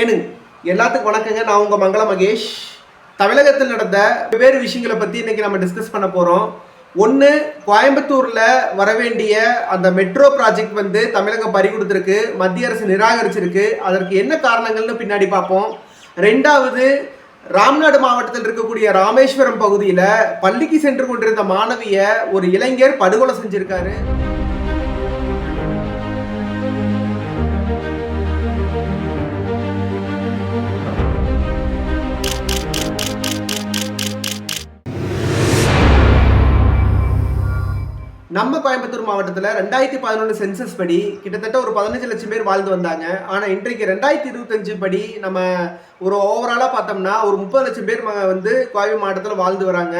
ஏனுங்க எல்லாத்துக்கும் வணக்கங்க. நான் உங்கள் மங்கள மகேஷ். தமிழகத்தில் நடந்த வெவ்வேறு விஷயங்களை பற்றி இன்னைக்கு நம்ம டிஸ்கஸ் பண்ண போகிறோம் ஒன்று கோயம்புத்தூரில் வரவேண்டிய அந்த மெட்ரோ ப்ராஜெக்ட் வந்து தமிழகம் பறி கொடுத்துருக்கு மத்திய அரசு நிராகரிச்சிருக்கு. அதற்கு என்ன காரணங்கள்னு பின்னாடி பார்ப்போம். ரெண்டாவது ராம்நாடு மாவட்டத்தில் இருக்கக்கூடிய ராமேஸ்வரம் பகுதியில் பள்ளிக்கு சென்று கொண்டிருந்த மாணவியை ஒரு இளைஞர் படுகொலை செஞ்சிருக்காரு. கோயம்புத்தூர் மாவட்டத்தில் ரெண்டாயிரத்தி பதினொன்று சென்சஸ் படி கிட்டத்தட்ட ஒரு பதினஞ்சு லட்சம் பேர் வாழ்ந்து வந்தாங்க. ஆனால் இன்றைக்கு ரெண்டாயிரத்தி இருபத்தஞ்சு படி நம்ம ஒரு ஓவராலாக பார்த்தோம்னா ஒரு முப்பது லட்சம் பேர் வந்து கோவை மாவட்டத்தில் வாழ்ந்து வராங்க.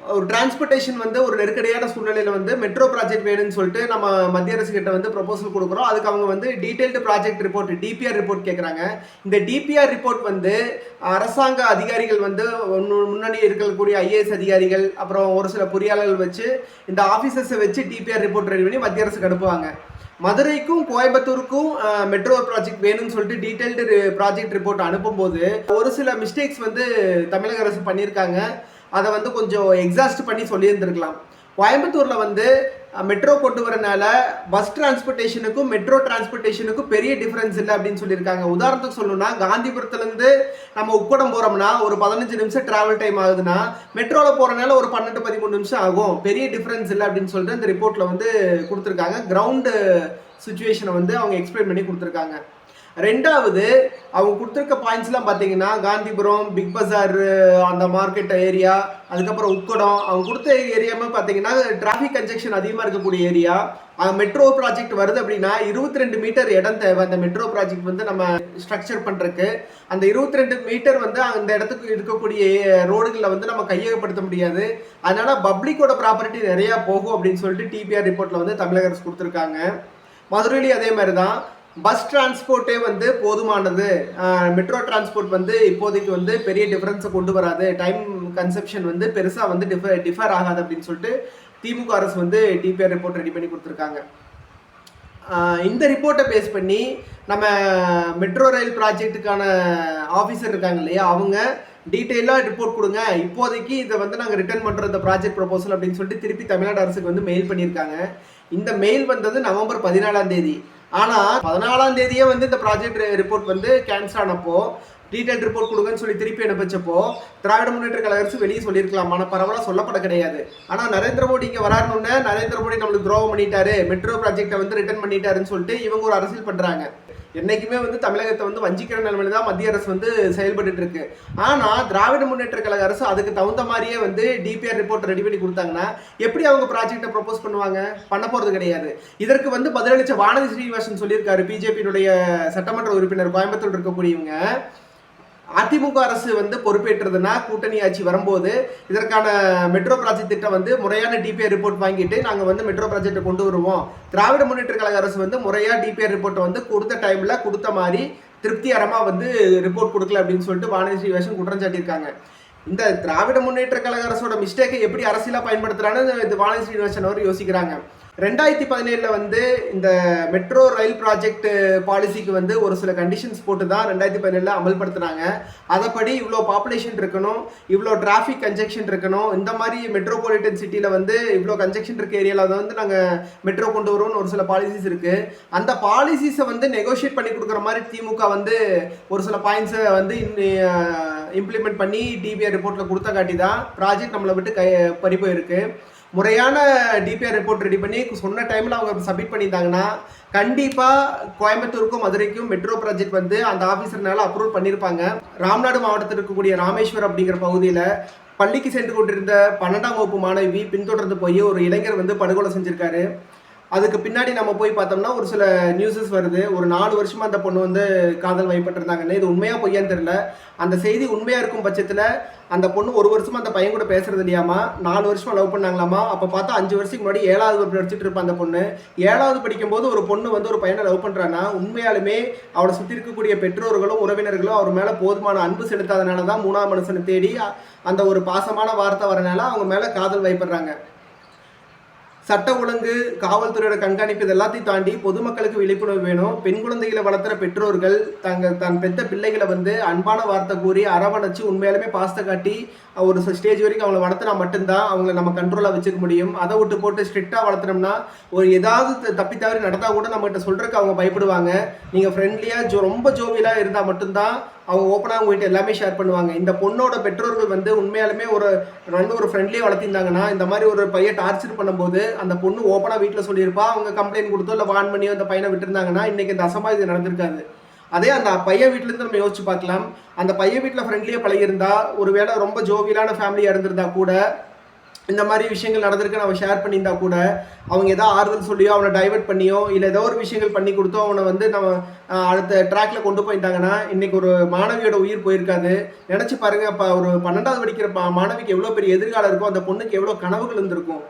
ஒரு டிரான்ஸ்போர்ட்டேஷன் வந்து ஒரு நெருக்கடியான சூழ்நிலையில் வந்து மெட்ரோ ப்ராஜெக்ட் வேணும்னு சொல்லிட்டு நம்ம மத்திய அரசு கிட்ட வந்து ப்ரொபோசல் கொடுக்குறோம். அதுக்கு அவங்க வந்து detailed project report DPR report கேட்குறாங்க இந்த டிபிஆர் ரிப்போர்ட் வந்து அரசாங்க அதிகாரிகள் வந்து முன்னணி முன்னாடி இருக்கக்கூடிய ஐஏஎஸ் அதிகாரிகள் அப்புறம் ஒரு சில பொறியாளர்கள் வச்சு இந்த ஆஃபீஸர்ஸை வச்சு டிபிஆர் ரிப்போர்ட் ரெடி பண்ணி மத்திய அரசுக்கு அனுப்புவாங்க. மதுரைக்கும் கோயம்புத்தூருக்கும் மெட்ரோ ப்ராஜெக்ட் வேணும்னு சொல்லிட்டு டீடைல்டு ப்ராஜெக்ட் ரிப்போர்ட் அனுப்பும்போது ஒரு சில மிஸ்டேக்ஸ் வந்து தமிழக அரசு பண்ணியிருக்காங்க. அதை வந்து கொஞ்சம் எக்ஸாஸ்ட் பண்ணி சொல்லியிருந்திருக்கலாம். கோயம்புத்தூரில் வந்து மெட்ரோ கொண்டு வரனால பஸ் டிரான்ஸ்போர்ட்டேஷனுக்கும் மெட்ரோ டிரான்ஸ்போர்ட்டேஷனுக்கும் பெரிய டிஃப்ரென்ஸ் இல்லை அப்படின்னு சொல்லியிருக்காங்க. உதாரணத்துக்கு சொல்லணும்னா காந்திபுரத்துலேருந்து நம்ம உக்கடம் போகிறோம்னா ஒரு பதினஞ்சு நிமிஷம் டிராவல் டைம் ஆகுதுன்னா மெட்ரோவில் போகிறனால ஒரு பன்னெண்டு பதிமூணு நிமிஷம் ஆகும். பெரிய டிஃப்ரென்ஸ் இல்லை அப்படின்னு சொல்லிட்டு இந்த ரிப்போர்ட்டில் வந்து கொடுத்துருக்காங்க. கிரவுண்டு சுச்சுவேஷனை வந்து அவங்க எக்ஸ்பிளைன் பண்ணி கொடுத்துருக்காங்க. ரெண்டாவது அவங்க கொடுத்துருக்க பாயிண்ட்ஸ்லாம் பார்த்தீங்கன்னா காந்திபுரம் பிக் பஜார் அந்த மார்க்கெட் ஏரியா அதுக்கப்புறம் உக்கடம் அவங்க கொடுத்த ஏரியாமே பார்த்தீங்கன்னா டிராஃபிக் கன்ஜெக்ஷன் அதிகமாக இருக்கக்கூடிய ஏரியா மெட்ரோ ப்ராஜெக்ட் வருது அப்படின்னா இருபத்தி ரெண்டு மீட்டர் இடம் தேவை. அந்த மெட்ரோ ப்ராஜெக்ட் வந்து நம்ம ஸ்ட்ரக்சர் பண்ணுறதுக்கு அந்த இருபத்தி ரெண்டு மீட்டர் வந்து அந்த இடத்துக்கு இருக்கக்கூடிய ரோடுகளில் வந்து நம்ம கையகப்படுத்த முடியாது. அதனால பப்ளிக்கோட ப்ராப்பர்ட்டி நிறையா போகும் அப்படின்னு சொல்லிட்டு டிபிஆர் ரிப்போர்ட்டில் வந்து தமிழக அரசு கொடுத்துருக்காங்க. மதுரையிலையும் அதே மாதிரி தான் பஸ் டிரான்ஸ்போர்ட்டே வந்து போதுமானது. மெட்ரோ டிரான்ஸ்போர்ட் வந்து இப்போதைக்கு வந்து பெரிய டிஃப்ரென்ஸை கொண்டு வராது. டைம் கன்செப்ஷன் வந்து பெருசாக வந்து டிஃபர் டிஃபர் ஆகாது அப்படின்னு சொல்லிட்டு திமுக அரசு வந்து டிபிஆர் ரிப்போர்ட் ரெடி பண்ணி கொடுத்துருக்காங்க. இந்த ரிப்போர்ட்டை பேஸ் பண்ணி நம்ம மெட்ரோ ரயில் ப்ராஜெக்ட்டுக்கான ஆஃபீஸர் இருக்காங்க இல்லையா அவங்க டீட்டெயிலாக ரிப்போர்ட் கொடுங்க. இப்போதைக்கு இதை வந்து நாங்கள் ரிட்டர்ன் பண்ணுற இந்த ப்ராஜெக்ட் ப்ரொபோசல் அப்படின்னு சொல்லிட்டு திருப்பி தமிழ்நாடு அரசுக்கு வந்து மெயில் பண்ணியிருக்காங்க. இந்த மெயில் வந்தது நவம்பர் பதினாலாம் தேதி. ஆனால் பதினாலாம் தேதியே வந்து இந்த ப்ராஜெக்ட் ரிப்போர்ட் வந்து கேன்சல் ஆனப்போ டீடைல் ரிப்போர்ட் கொடுங்கன்னு சொல்லி திருப்பி அனுப்பிச்சப்போ திராவிட முன்னேற்ற கழக அரசு வெளியே சொல்லியிருக்கலாம். ஆனால் பரவலாக சொல்லப்பட கிடையாது. ஆனால் நரேந்திர மோடி இங்கே வராருன்னு நரேந்திர மோடி நம்மளுக்கு துரோகம் பண்ணிட்டாரு மெட்ரோ ப்ராஜெக்டை வந்து ரிட்டர்ன் பண்ணிட்டாருன்னு சொல்லிட்டு இவங்க ஒரு அரசியல் பண்ணுறாங்க என்னைக்குமே வந்து தமிழகத்தை வந்து வஞ்சிக்கிற நிலைமையில தான் மத்திய அரசு வந்து செயல்பட்டு இருக்கு. ஆனால் திராவிட முன்னேற்ற கழக அரசு அதுக்கு தகுந்த மாதிரியே வந்து டிபிஆர் ரிப்போர்ட் ரெடி பண்ணி கொடுத்தாங்கன்னா எப்படி அவங்க ப்ராஜெக்டை ப்ரொபோஸ் பண்ணுவாங்க? பண்ண போறது கிடையாது. இதற்கு வந்து பதிலளிச்ச வானதி ஸ்ரீனிவாசன் சொல்லியிருக்காரு பிஜேபியினுடைய சட்டமன்ற உறுப்பினர் கோயம்புத்தூர் இருக்கக்கூடியவங்க. அதிமுக அரசு வந்து பொறுப்பேற்றதுன்னா கூட்டணி ஆட்சி வரும்போது இதற்கான மெட்ரோ ப்ராஜெக்ட் திட்டம் வந்து முறையான டிபிஆர் ரிப்போர்ட் வாங்கிட்டு நாங்கள் வந்து மெட்ரோ ப்ராஜெக்ட்டை கொண்டு வருவோம். திராவிட முன்னேற்ற கழக அரசு வந்து முறையாக டிபிஆர் ரிப்போர்ட்டை வந்து கொடுத்த டைமில் கொடுத்த மாதிரி திருப்திகரமாக வந்து ரிப்போர்ட் கொடுக்கல அப்படின்னு சொல்லிட்டு வானதி ஸ்ரீவாசன் குற்றம் சாட்டியிருக்காங்க. இந்த திராவிட முன்னேற்ற கழக அரசோட மிஸ்டேக்கை எப்படி அரசியலாக பயன்படுத்துகிறான்னு இந்த வானதி ஸ்ரீனிவாசன் அவர் யோசிக்கிறாங்க. ரெண்டாயிரத்தி பதினேழில் வந்து இந்த மெட்ரோ ரயில் ப்ராஜெக்ட் பாலிசிக்கு வந்து ஒரு சில கண்டிஷன்ஸ் போட்டு தான் ரெண்டாயிரத்தி பதினேழில் அமல்படுத்துனாங்க. அதைப்படி இவ்வளோ பாப்புலேஷன் இருக்கணும் இவ்வளோ டிராஃபிக் கன்ஜெக்ஷன் இருக்கணும் இந்த மாதிரி மெட்ரோபாலிட்டன் சிட்டியில் வந்து இவ்வளோ கன்ஜெக்ஷன் இருக்க ஏரியாவில் வந்து நாங்கள் மெட்ரோ கொண்டு வருவோம்னு ஒரு சில பாலிசிஸ் இருக்குது அந்த பாலிசிஸை வந்து நெகோஷியேட் பண்ணி கொடுக்குற மாதிரி திமுக வந்து ஒரு சில பாயிண்ட்ஸை வந்து இம்ப்ளிமெண்ட் பண்ணி டிபிஆர் ரிப்போர்ட்டில் கொடுத்த காட்டி தான் ப்ராஜெக்ட் நம்மளை விட்டு கை பறி போயிருக்கு. முறையான டிபிஆர் ரிப்போர்ட் ரெடி பண்ணி சொன்ன டைமில் அவங்க சப்மிட் பண்ணியிருந்தாங்கன்னா கண்டிப்பாக கோயம்புத்தூருக்கும் மதுரைக்கும் மெட்ரோ ப்ராஜெக்ட் வந்து அந்த ஆஃபீஸர்னால அப்ரூவ் பண்ணியிருப்பாங்க. ராம்நாடு மாவட்டத்தில் இருக்கக்கூடிய ராமேஸ்வரம் அப்படிங்கிற பகுதியில் பள்ளிக்கு சென்று கொண்டிருந்த பன்னெண்டாம் வகுப்பு மாணவி பின்தொடர்ந்து போய் ஒரு இளைஞர் வந்து படுகொலை செஞ்சிருக்காரு. அதுக்கு பின்னாடி நம்ம போய் பார்த்தோம்னா ஒரு சில நியூஸஸ் வருது. ஒரு நாலு வருஷமா அந்த பொண்ணு வந்து காதல் வைப்பட்டிருந்தாங்கன்னு இது உண்மையா பொய்யான்னு தெரியல. அந்த செய்தி உண்மையா இருக்கும் பட்சத்தில் அந்த பொண்ணு ஒரு வருஷமா அந்த பையன் கூட பேசுறது இல்லையாமா? நாலு வருஷமா லவ் பண்ணாங்களாமா? அப்போ பார்த்தா அஞ்சு வருஷத்துக்கு முன்னாடி ஏழாவது படிச்சுட்டு இருப்பா அந்த பொண்ணு. ஏழாவது படிக்கும்போது ஒரு பொண்ணு வந்து ஒரு பையனை லவ் பண்ணுறான்னா உண்மையாலுமே அவளை சுற்றி இருக்கக்கூடிய பெற்றோர்களும் உறவினர்களும் அவர் மேலே போதுமான அன்பு செலுத்தாதனால தான் மூணாம் மனுஷனை தேடி அந்த ஒரு பாசமான வார்த்தை வரனால அவங்க மேலே காதல் வைப்படுறாங்க சட்ட ஒழுங்கு காவல்துறையோட கண்காணிப்பு இது எல்லாத்தையும் தாண்டி பொதுமக்களுக்கு விழிப்புணர்வு வேணும். பெண் குழந்தைகளை வளர்த்துற பெற்றோர்கள் தங்கள் தன் பெத்த பிள்ளைகளை வந்து அன்பான வார்த்தை கூறி அரவணைச்சு உண்மையாலுமே பாசத்தை காட்டி ஒரு ஸ்டேஜ் வரைக்கும் அவங்கள வளர்த்துனா மட்டும்தான் அவங்கள நம்ம கண்ட்ரோலாக வச்சுக்க முடியும். அதை விட்டு போட்டு ஸ்ட்ரிக்டாக வளர்த்துனோம்னா ஒரு ஏதாவது தப்பி தவறி நடந்தால் கூட நம்மகிட்ட சொல்கிறதுக்கு அவங்க பயப்படுவாங்க. நீங்கள் ஃப்ரெண்ட்லியாக ஜோ ரொம்ப ஜோவியலாக இருந்தால் மட்டும்தான் அவங்க ஓப்பனாக உங்ககிட்ட எல்லாமே ஷேர் பண்ணுவாங்க. இந்த பொண்ணோட பெற்றோர்கள் வந்து உண்மையாலுமே ஒரு நல்ல ஒரு ஃப்ரெண்ட்லியாக வளர்த்திருந்தாங்கன்னா இந்த மாதிரி ஒரு பையன் டார்ச்சர் பண்ணும்போது அந்த பொண்ணு ஓப்பனாக வீட்டில் சொல்லியிருப்பா. அவங்க கம்ப்ளைண்ட் கொடுத்தோ இல்லை வான் பண்ணியோ அந்த பையனை விட்டுருந்தாங்கன்னா இன்றைக்கி இந்த இது நடந்திருக்காது. அதே அந்த பையன் வீட்டிலேருந்து நம்ம யோசிச்சு பார்க்கலாம். அந்த பையன் வீட்டில் ஃப்ரெண்ட்லியாக பழகியிருந்தா ஒருவேளை ரொம்ப ஜோவியலான ஃபேமிலியாக இருந்திருந்தா கூட இந்த மாதிரி விஷயங்கள் நடந்திருக்கு நம்ம ஷேர் பண்ணியிருந்தா கூட அவங்க ஏதோ ஆறுதல் சொல்லியோ அவனை டைவர்ட் பண்ணியோ இல்லை ஏதோ ஒரு விஷயங்கள் பண்ணி கொடுத்தோ அவனை வந்து நம்ம அடுத்த ட்ராக்ல கொண்டு போயிட்டாங்கன்னா இன்னைக்கு ஒரு மாணவியோட உயிர் போயிருக்காது. நினச்சி பாருங்க இப்போ ஒரு பன்னெண்டாவது படிக்கிற பா- மாணவிக்கு எவ்வளோ பெரிய எதிர்காலம் இருக்கும் அந்த பொண்ணுக்கு எவ்வளோ கனவுகள் இருந்திருக்கும்.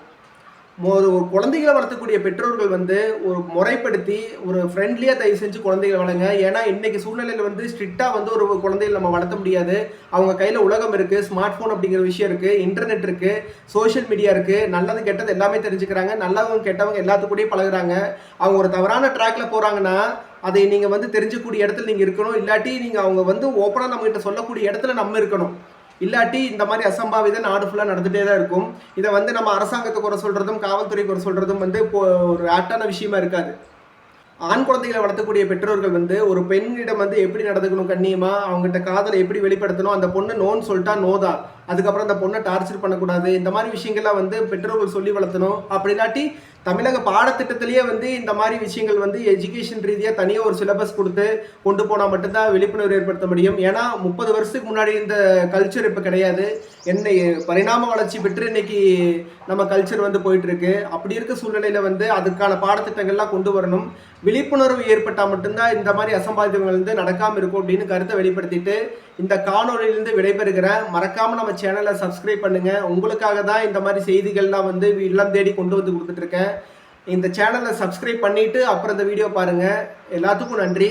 ஒரு ஒரு குழந்தைகளை வளர்த்தக்கூடிய பெற்றோர்கள் வந்து ஒரு முறைப்படுத்தி ஒரு ஃப்ரெண்ட்லியாக தயவு செஞ்சு குழந்தைகளை வளங்க ஏன்னா இன்னைக்கு சூழ்நிலையில் வந்து ஸ்ட்ரிக்டாக வந்து ஒரு குழந்தைகளை நம்ம வளர்த்த முடியாது. அவங்க கையில் உலகம் இருக்குது ஸ்மார்ட் ஃபோன் அப்படிங்கிற விஷயம் இருக்குது இன்டர்நெட் இருக்குது சோஷியல் மீடியா இருக்குது நல்லது கெட்டது எல்லாமே தெரிஞ்சுக்கிறாங்க. நல்லவங்க கெட்டவங்க எல்லாத்துக்கூடயும் பழகுறாங்க. அவங்க ஒரு தவறான ட்ராக்ல போகிறாங்கன்னா அதை நீங்கள் வந்து தெரிஞ்சக்கூடிய இடத்துல நீங்கள் இருக்கணும். இல்லாட்டி நீங்கள் அவங்க வந்து ஓப்பனாக நம்மகிட்ட சொல்லக்கூடிய இடத்துல நம்ம இருக்கணும். இல்லாட்டி இந்த மாதிரி அசம்பாவிதம் நாடு ஃபுல்லாக நடந்துகிட்டே தான் இருக்கும். இதை வந்து நம்ம அரசாங்கத்தை குறை சொல்கிறதும் காவல்துறை குறை சொல்கிறதும் வந்து இப்போ ஒரு ஆக்டான விஷயமா இருக்காது. ஆண் குழந்தைகளை வளர்த்தக்கூடிய பெற்றோர்கள் வந்து ஒரு பெண்ணிடம் வந்து எப்படி நடந்துக்கணும் கண்ணியமா? அவங்ககிட்ட காதலை எப்படி வெளிப்படுத்தணும்? அந்த பொண்ணு நோன்னு சொல்லிட்டா நோதான். அதுக்கப்புறம் அந்த பொண்ணை டார்ச்சர் பண்ணக்கூடாது. இந்த மாதிரி விஷயங்கள்லாம் வந்து பெற்றோர்கள் சொல்லி வளர்த்தணும். அப்படி இல்லாட்டி தமிழக பாடத்திட்டத்திலேயே வந்து இந்த மாதிரி விஷயங்கள் வந்து எஜுகேஷன் ரீதியாக தனியாக ஒரு சிலபஸ் கொடுத்து கொண்டு போனால் மட்டும்தான் விழிப்புணர்வு ஏற்படுத்த முடியும். ஏன்னா முப்பது வருஷத்துக்கு முன்னாடி இந்த கல்ச்சர் இப்போ கிடையாது. என்ன பரிணாம வளர்ச்சி பெற்று இன்னைக்கு நம்ம கல்ச்சர் வந்து போயிட்டு இருக்கு அப்படி இருக்க சூழ்நிலையில் வந்து அதுக்கான பாடத்திட்டங்கள்லாம் கொண்டு வரணும். விழிப்புணர்வு ஏற்பட்டால் மட்டும்தான் இந்த மாதிரி அசம்பாவிதங்கள் வந்து நடக்காமல் இருக்கும் அப்படின்னு கருத்தை வெளிப்படுத்திட்டு இந்த காணொளியிலிருந்து விடைபெறுகிறேன். மறக்காமல் நம்ம சேனலை சப்ஸ்கிரைப் பண்ணுங்க. உங்களுக்காக தான் இந்த மாதிரி செய்திகள்லாம் வந்து இல்லம் தேடி கொண்டு வந்து கொடுத்துட்டு இருக்கேன். இந்த சேனலை சப்ஸ்கிரைப் பண்ணிட்டு அப்புறம் இந்த வீடியோ பாருங்க. எல்லாத்துக்கும் நன்றி.